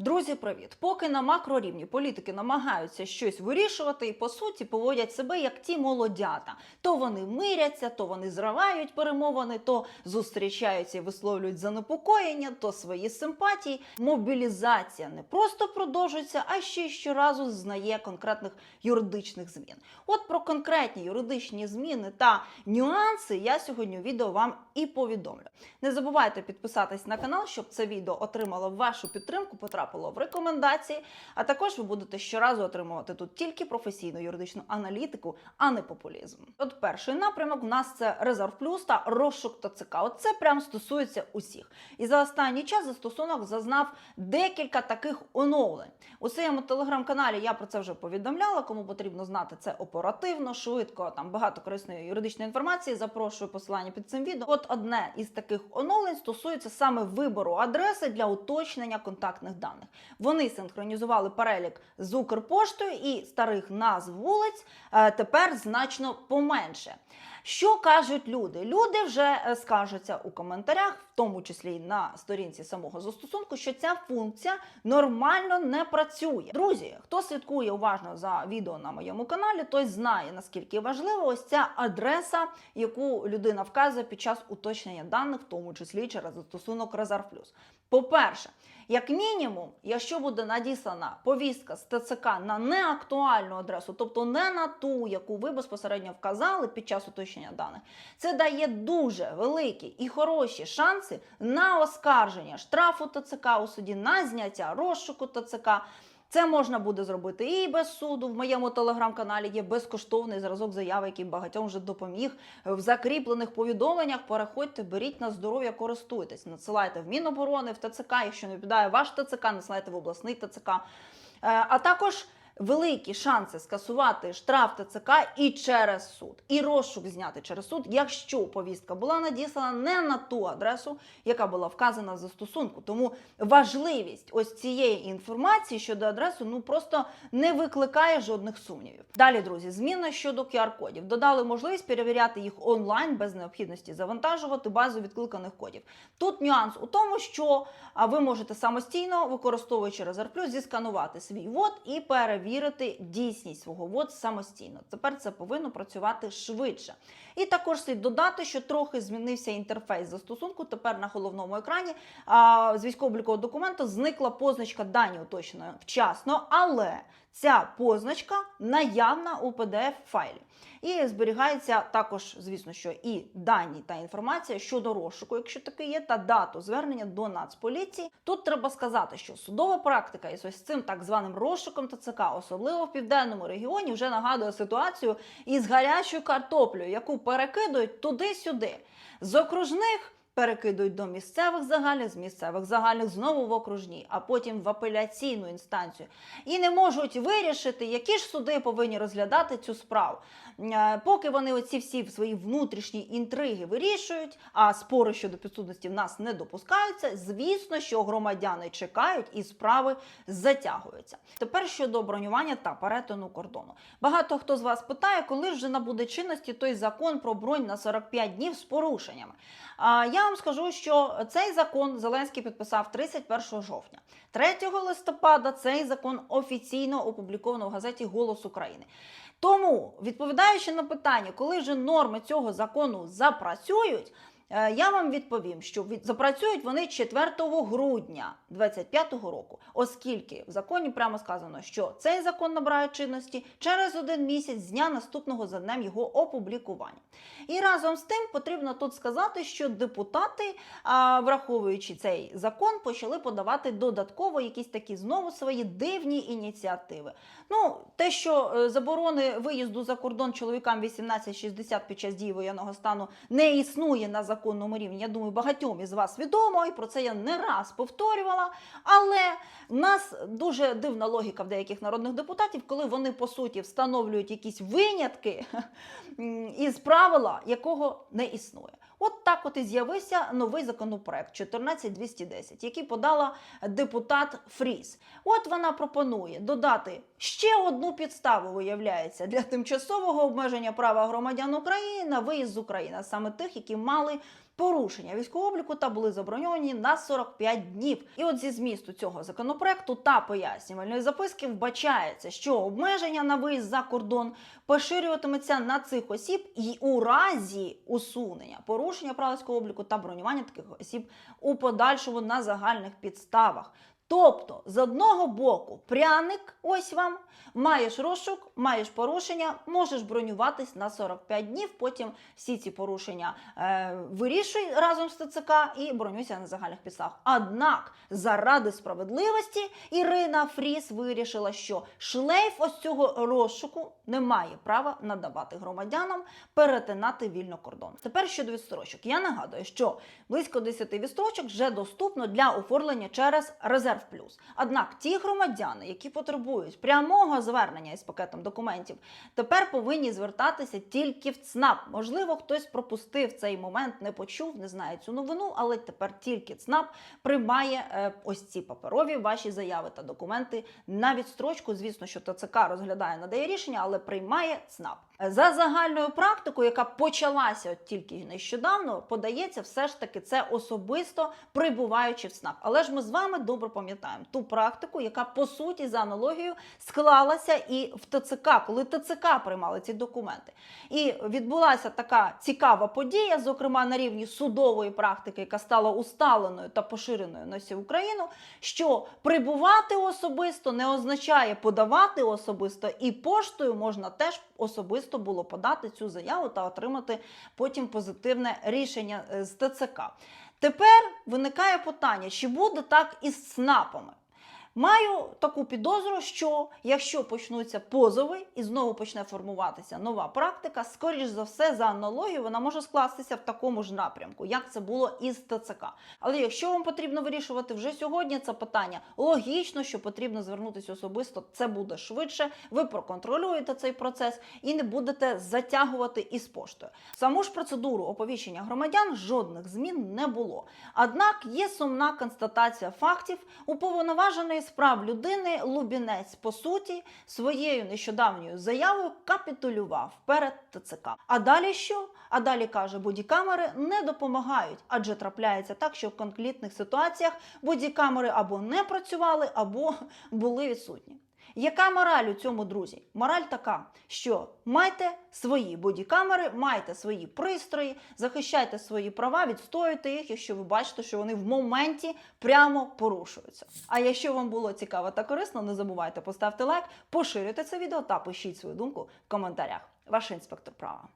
Друзі, привіт! Поки на макрорівні політики намагаються щось вирішувати і по суті поводять себе як ті молодята. То вони миряться, то вони зривають перемовини, то зустрічаються і висловлюють занепокоєння, то свої симпатії. Мобілізація не просто продовжується, а ще щоразу зазнає конкретних юридичних змін. От про конкретні юридичні зміни та нюанси я сьогодні у відео вам і повідомлю. Не забувайте підписатись на канал, щоб це відео отримало вашу підтримку, потрапило в рекомендації. А також ви будете щоразу отримувати тут тільки професійну юридичну аналітику, а не популізм. От перший напрямок у нас це резерв плюс та розшук ТЦК. От це прям стосується усіх. І за останній час застосунок зазнав декілька таких оновлень. У своєму телеграм-каналі я про це вже повідомляла. Кому потрібно знати це оперативно, швидко, там багато корисної юридичної інформації. Запрошую посилання під цим відео. От одне із таких оновлень стосується саме вибору адреси для уточнення контактних даних. Вони синхронізували перелік з Укрпоштою і старих назв вулиць е, тепер значно поменше. Що кажуть люди? Люди вже е, скаржаться у коментарях, в тому числі й на сторінці самого застосунку, що ця функція нормально не працює. Друзі, хто слідкує уважно за відео на моєму каналі, той знає наскільки важлива ось ця адреса, яку людина вказує під час уточнення даних, в тому числі через застосунок Резерв Плюс. По-перше, як мінімум, якщо буде надіслана повістка з ТЦК на неактуальну адресу, тобто не на ту, яку ви безпосередньо вказали під час уточнення даних, це дає дуже великі і хороші шанси на оскарження штрафу ТЦК у суді, на зняття розшуку ТЦК. Це можна буде зробити і без суду. В моєму телеграм-каналі є безкоштовний зразок заяви, який багатьом вже допоміг. В закріплених повідомленнях переходьте, беріть на здоров'я, користуйтесь. Надсилайте в Міноборони, в ТЦК. Якщо не підає ваш ТЦК, надсилайте в обласний ТЦК. Е, А також великі шанси скасувати штраф ТЦК і через суд, і розшук зняти через суд, якщо повістка була надіслана не на ту адресу, яка була вказана в застосунку. Тому важливість ось цієї інформації щодо адреси ну просто не викликає жодних сумнівів. Далі, друзі, зміна щодо QR-кодів. Додали можливість перевіряти їх онлайн без необхідності завантажувати базу відкликаних кодів. Тут нюанс у тому, що ви можете самостійно, використовуючи резерв зісканувати свій вод і перевірити дійсність свого вод самостійно. Тепер це повинно працювати швидше. І також слід додати, що трохи змінився інтерфейс застосунку. Тепер на головному екрані а, з військово-облікового документу зникла позначка дані уточнено вчасно, але ця позначка наявна у pdf файлі. І зберігається також, звісно, що і дані та інформація щодо розшуку, якщо таке є, та дату звернення до Нацполіції. Тут треба сказати, що судова практика із ось цим так званим розшуком ТЦК, особливо в південному регіоні, вже нагадує ситуацію із гарячою картоплею, яку перекидують туди-сюди. З окружних перекидують до місцевих загальних, з місцевих загальних знову в окружні, а потім в апеляційну інстанцію. І не можуть вирішити, які ж суди повинні розглядати цю справу. Е, Поки вони оці всі свої внутрішні інтриги вирішують, а спори щодо підсудності в нас не допускаються. Звісно, що громадяни чекають і справи затягуються. Тепер щодо бронювання та перетину кордону. Багато хто з вас питає, коли вже набуде чинності той закон про бронь на 45 днів з порушеннями. Я вам скажу, що цей закон Зеленський підписав 31 жовтня. 3 листопада цей закон офіційно опубліковано в газеті Голос України. Тому, відповідаючи на питання, коли вже норми цього закону запрацюють, я вам відповім, що від- запрацюють вони 4 грудня 2025 року, оскільки в законі прямо сказано, що цей закон набирає чинності через один місяць з дня наступного за днем його опублікування. І разом з тим потрібно тут сказати, що депутати, враховуючи цей закон, почали подавати додатково якісь такі знову свої дивні ініціативи. Ну, те, що е, заборони виїзду за кордон чоловікам 18-60 під час дії воєнного стану не існує на законному рівні. Я думаю, багатьом із вас відомо, і про це я не раз повторювала. Але нас дуже дивна логіка в деяких народних депутатів, коли вони по суті встановлюють якісь винятки із правила, якого не існує. От так от і з'явився новий законопроект 14210, який подала депутат Фріс. От вона пропонує додати ще одну підставу, виявляється, для тимчасового обмеження права громадян України на виїзд з України, саме тих, які мали порушення військового обліку та були заброньовані на 45 днів. І от зі змісту цього законопроекту та пояснювальної записки вбачається, що обмеження на виїзд за кордон поширюватиметься на цих осіб і у разі усунення порушення правильського обліку та бронювання таких осіб у подальшому на загальних підставах. Тобто, з одного боку, пряник, ось вам, маєш розшук, маєш порушення, можеш бронюватись на 45 днів. Потім всі ці порушення е, вирішуй разом з ТЦК і бронюйся на загальних підставах. Однак, заради справедливості, Ірина Фріс вирішила, що шлейф ось цього розшуку не має права надавати громадянам перетинати вільно кордон. Тепер щодо відстрочок. Я нагадую, що близько 10 відстрочок вже доступно для оформлення через резерв плюс. Однак ті громадяни, які потребують прямого звернення із пакетом документів, тепер повинні звертатися тільки в ЦНАП. Можливо, хтось пропустив цей момент, не почув, не знає цю новину, але тепер тільки ЦНАП приймає е, ось ці паперові ваші заяви та документи на відстрочку. Звісно, що ТЦК розглядає, надає рішення, але приймає ЦНАП. За загальною практикою, яка почалася от тільки нещодавно, подається все ж таки це особисто прибуваючи в ЦНАП. Але ж ми з вами добре пам'ятаємо ту практику, яка по суті за аналогією склалася і в ТЦК, коли ТЦК приймали ці документи. І відбулася така цікава подія, зокрема на рівні судової практики, яка стала усталеною та поширеною на всю Україну, що прибувати особисто не означає подавати особисто, і поштою можна теж особисто було подати цю заяву та отримати потім позитивне рішення е, з ТЦК. Тепер виникає питання, чи буде так із СНАПами? Маю таку підозру, що якщо почнуться позови і знову почне формуватися нова практика, скоріш за все, за аналогією, вона може скластися в такому ж напрямку, як це було із ТЦК. Але якщо вам потрібно вирішувати вже сьогодні це питання, логічно, що потрібно звернутися особисто, це буде швидше. Ви проконтролюєте цей процес і не будете затягувати із поштою. Саму ж процедуру оповіщення громадян жодних змін не було. Однак є сумна констатація фактів уповноваженої з прав людини Лубінець по суті своєю нещодавньою заявою капітулював перед ТЦК. А далі що? А далі каже, бодікамери не допомагають, адже трапляється так, що в конкретних ситуаціях бодікамери або не працювали, або були відсутні. Яка мораль у цьому, друзі? Мораль така, що майте свої бодікамери, майте свої пристрої, захищайте свої права, відстоюйте їх, якщо ви бачите, що вони в моменті прямо порушуються. А якщо вам було цікаво та корисно, не забувайте поставити лайк, поширюйте це відео та пишіть свою думку в коментарях. Ваш інспектор права.